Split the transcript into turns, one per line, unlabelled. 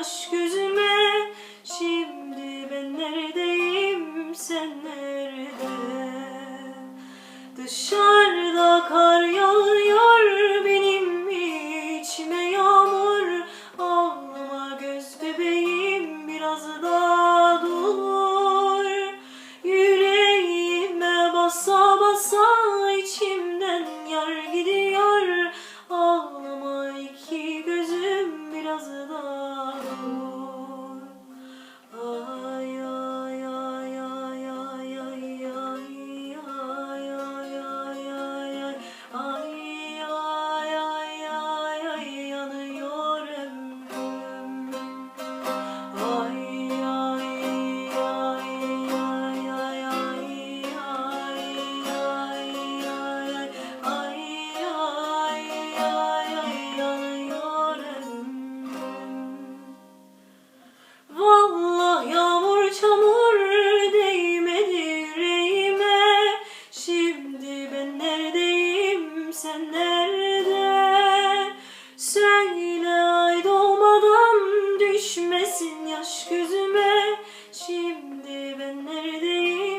yaş gözüme Şimdi ben neredeyim sen nerede? Dışarıda kar yağıyor benim içime yağmur. Alnıma göz bebeğim biraz daha dolur Yüreğime basa basa içimden yar gidiyor. Düşmesin yaş gözüme. Şimdi ben neredeyim?